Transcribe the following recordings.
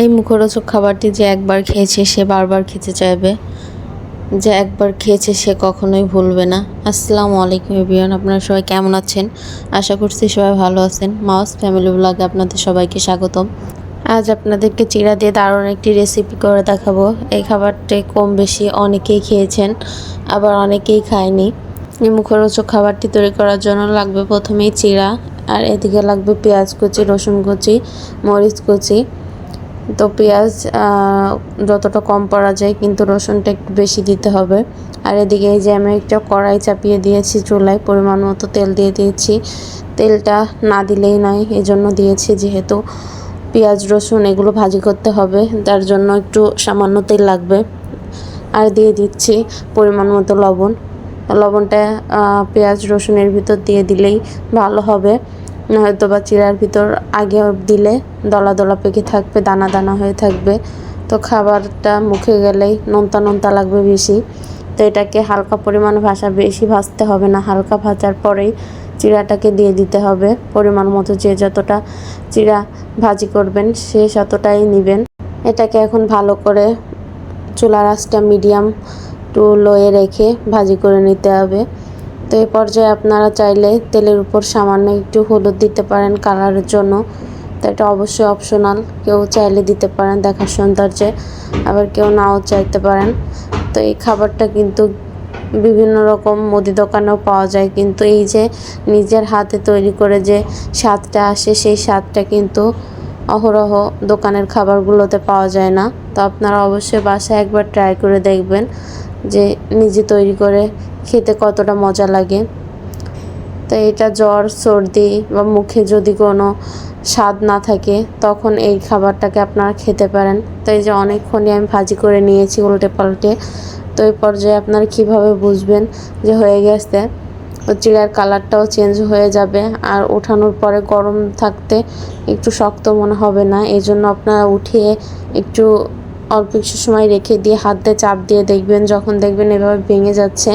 এই মুখরোচক খাবারটি যে একবার খেয়েছে সে বারবার খেতে চাইবে, যে একবার খেয়েছে সে কখনোই ভুলবে না। আসসালামু আলাইকুম এভিয়ান আপনারা সবাই কেমন আছেন? আশা করছি সবাই ভালো আছেন। মাউস ফ্যামিলি ব্লগে আপনাদের সবাইকে স্বাগতম। আজ আপনাদেরকে চিড়া দিয়ে দারুণ একটি রেসিপি করে দেখাবো। এই খাবারটি কম বেশি অনেকেই খেয়েছেন, আবার অনেকেই খায়নি। এই মুখরোচক খাবারটি তৈরি করার জন্য লাগবে প্রথমেই চিড়া, আর এদিকে লাগবে পেঁয়াজ কুচি, রসুন কুচি, মরিচ কুচি তো পেঁয়াজ যতটা কম পড়া যায় কিন্তু রসুনটা একটু বেশি দিতে হবে। আর এদিকে এই যে আমি একটা কড়াই চাপিয়ে দিয়েছি চুলায়, পরিমাণ মতো তেল দিয়ে দিয়েছি। তেলটা না দিলেই নয়, এজন্য দিয়েছি যেহেতু পেঁয়াজ, রসুন এগুলো ভাজি করতে হবে, তার জন্য একটু সামান্য তেল লাগবে। আর দিয়ে দিচ্ছি পরিমাণ মতো লবণ। লবণটা পেঁয়াজ, রসুনের ভিতর দিয়ে দিলেই ভালো হবে। হয়তো বা চিড়ার ভিতর আগে দিলে দলা দলা পেকে থাকবে, দানা দানা হয়ে থাকবে। তো খাবারটা মুখে গেলেই নোনতা নোনতা লাগবে বেশি। তো এটাকে হালকা পরিমাণে ভাষা বেশি ভাজতে হবে না। হালকা ভাজার পরেই চিড়াটাকে দিয়ে দিতে হবে। পরিমাণ মতো যে যতটা চিড়া ভাজি করবেন সে ততটাই নেবেন। এটাকে এখন ভালো করে চুলার আঁচটা মিডিয়াম টু লোয়ে রেখে ভাজি করে নিতে হবে। তো এই পর্যায়ে আপনারা চাইলে তেলের উপর সামান্য একটু হলুদ দিতে পারেন কালারের জন্য। তো এটা অবশ্যই অপশনাল কেউ চাইলে দিতে পারেন দেখার সৌন্দর্যে। আবার কেউ নাও চাইতে পারেন। তো এই খাবারটা কিন্তু বিভিন্ন রকম মুদি দোকানেও পাওয়া যায়। কিন্তু এই যে নিজের হাতে তৈরি করে যে স্বাদটা আসে, সেই স্বাদটা কিন্তু অহরহ দোকানের খাবারগুলোতে পাওয়া যায় না। তো আপনারা অবশ্যই বাসায় একবার ট্রাই করে দেখবেন। যে নিজে তৈরি করে খেতে কতটা মজা লাগে। তো এটা জ্বর, সর্দি বা মুখে যদি কোনো স্বাদ না থাকে, তখন এই খাবারটাকে আপনারা খেতে পারেন। তো এই যে অনেকক্ষণই আমি ভাজি করে নিয়েছি উল্টে পাল্টে তো এই পর্যায়ে আপনারা কীভাবে বুঝবেন যে হয়ে গেছে? চিড়ার কালারটাও চেঞ্জ হয়ে যাবে। আর ওঠানোর পরে গরম থাকতে একটু শক্ত মনে হবে না। এই জন্য আপনারা উঠিয়ে একটু অল্প কিছু সময় রেখে দিয়ে হাত দিয়ে চাপ দিয়ে দেখবেন, যখন দেখবেন এভাবে ভেঙে যাচ্ছে,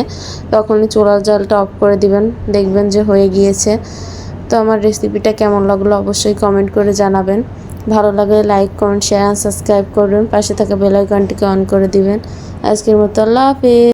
তখনই চুলার জলটা অফ করে দিবেন, দেখবেন যে হয়ে গিয়েছে। তো আমার রেসিপিটা কেমন লাগল অবশ্যই কমেন্ট করে জানাবেন। ভালো লাগলে লাইক কমেন্ট শেয়ার সাবস্ক্রাইব করবেন। পাশে থাকা বেল আইকনটিকে অন করে দিবেন। আজকের মতো আল্লাহ হাফিজ।